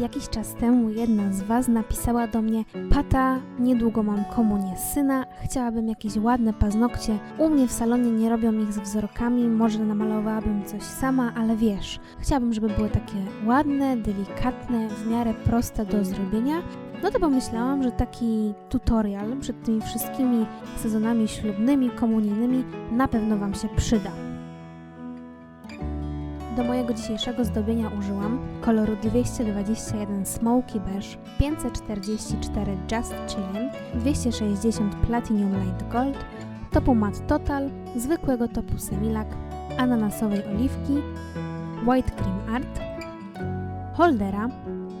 Jakiś czas temu jedna z Was napisała do mnie: Pata, niedługo mam komunię syna, chciałabym jakieś ładne paznokcie. U mnie w salonie nie robią ich z wzorkami, może namalowałabym coś sama, ale wiesz, chciałabym, żeby były takie ładne, delikatne, w miarę proste do zrobienia. No to pomyślałam, że taki tutorial przed tymi wszystkimi sezonami ślubnymi, komunijnymi na pewno Wam się przyda. Do mojego dzisiejszego zdobienia użyłam koloru 221 Smoky Beige, 544 Just Chillin, 260 Platinum Light Gold, topu Matte Total, zwykłego topu Semilak, ananasowej oliwki, White Cream Art, holdera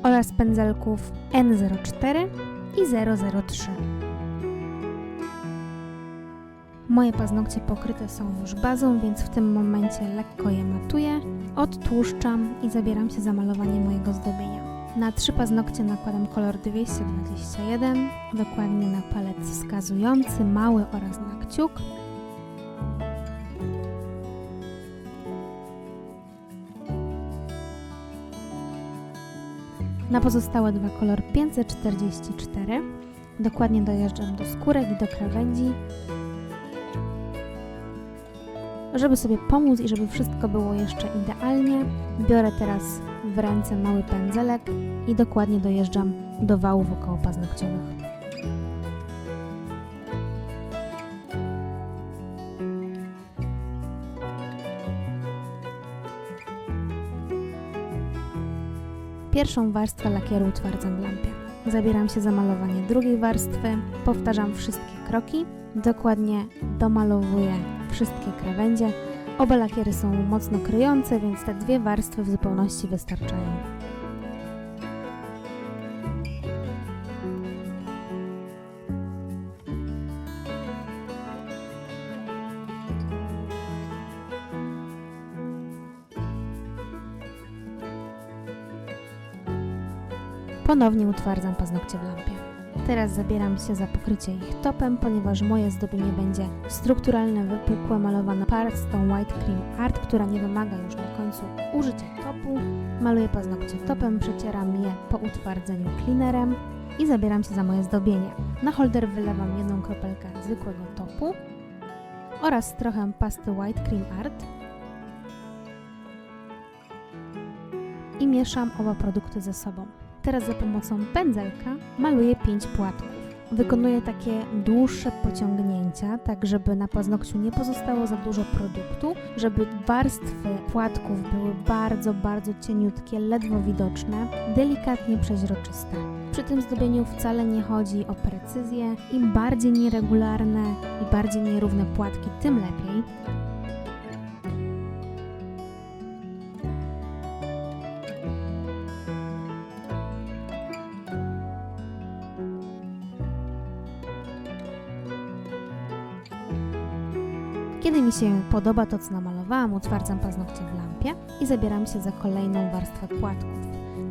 oraz pędzelków N04 i 003. Moje paznokcie pokryte są już bazą, więc w tym momencie lekko je matuję, odtłuszczam i zabieram się za malowanie mojego zdobienia. Na trzy paznokcie nakładam kolor 221, dokładnie na palec wskazujący, mały oraz na kciuk. Na pozostałe dwa kolor 544, dokładnie dojeżdżam do skórek i do krawędzi, żeby sobie pomóc i żeby wszystko było jeszcze idealnie, biorę teraz w ręce mały pędzelek i dokładnie dojeżdżam do wałów około paznokciowych. Pierwszą warstwę lakieru utwardzam w lampie. Zabieram się za malowanie drugiej warstwy, powtarzam wszystkie kroki, dokładnie domalowuję wszystkie krawędzie. Oba lakiery są mocno kryjące, więc te dwie warstwy w zupełności wystarczają. Ponownie utwardzam paznokcie w lampie. Teraz zabieram się za pokrycie ich topem, ponieważ moje zdobienie będzie strukturalne, wypukłe, malowane par z tą White Cream Art, która nie wymaga już na końcu użycia topu. Maluję paznokcie topem, przecieram je po utwardzeniu cleanerem i zabieram się za moje zdobienie. Na holder wylewam jedną kropelkę zwykłego topu oraz trochę pasty White Cream Art i mieszam oba produkty ze sobą. Teraz za pomocą pędzelka maluję pięć płatków. Wykonuję takie dłuższe pociągnięcia, tak żeby na paznokciu nie pozostało za dużo produktu, żeby warstwy płatków były bardzo, bardzo cieniutkie, ledwo widoczne, delikatnie przeźroczyste. Przy tym zdobieniu wcale nie chodzi o precyzję. Im bardziej nieregularne i bardziej nierówne płatki, tym lepiej. Kiedy mi się podoba to, co namalowałam, utwardzam paznokcie w lampie i zabieram się za kolejną warstwę płatków.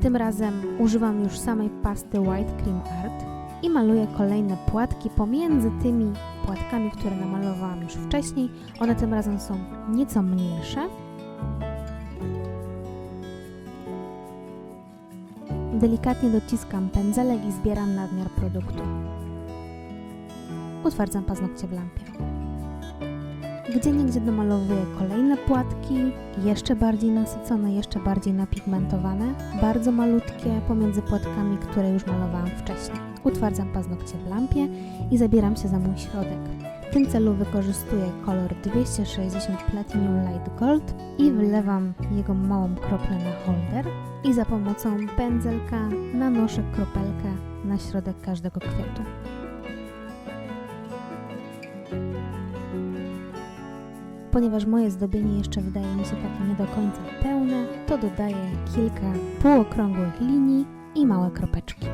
Tym razem używam już samej pasty White Cream Art i maluję kolejne płatki pomiędzy tymi płatkami, które namalowałam już wcześniej. One tym razem są nieco mniejsze. Delikatnie dociskam pędzelek i zbieram nadmiar produktu. Utwardzam paznokcie w lampie. Gdzie niegdzie domalowuję kolejne płatki, jeszcze bardziej nasycone, jeszcze bardziej napigmentowane, bardzo malutkie pomiędzy płatkami, które już malowałam wcześniej. Utwardzam paznokcie w lampie i zabieram się za mój środek. W tym celu wykorzystuję kolor 260 Platinum Light Gold i wlewam jego małą kroplę na holder i za pomocą pędzelka nanoszę kropelkę na środek każdego kwiatu. Ponieważ moje zdobienie jeszcze wydaje mi się takie nie do końca pełne, to dodaję kilka półokrągłych linii i małe kropeczki.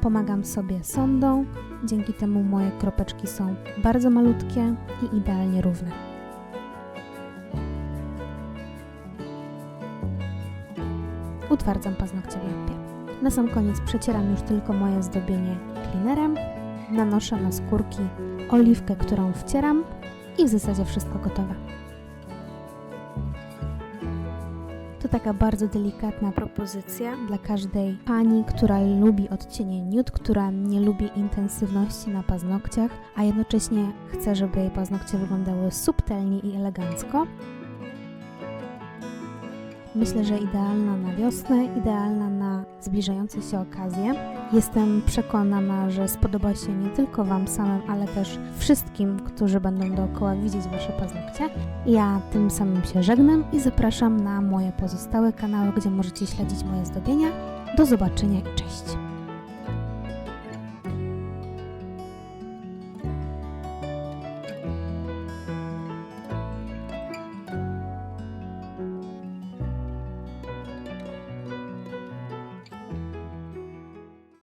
Pomagam sobie sondą, dzięki temu moje kropeczki są bardzo malutkie i idealnie równe. Utwardzam paznokcie w lampie. Na sam koniec przecieram już tylko moje zdobienie cleanerem nanoszę na skórki oliwkę, którą wcieram i w zasadzie wszystko gotowe. To taka bardzo delikatna propozycja dla każdej pani, która lubi odcienie nude, która nie lubi intensywności na paznokciach, a jednocześnie chce, żeby jej paznokcie wyglądały subtelnie i elegancko. Myślę, że idealna na wiosnę, idealna na zbliżające się okazje. Jestem przekonana, że spodoba się nie tylko Wam samym, ale też wszystkim, którzy będą dookoła widzieć Wasze paznokcie. Ja tym samym się żegnam i zapraszam na moje pozostałe kanały, gdzie możecie śledzić moje zdobienia. Do zobaczenia i cześć!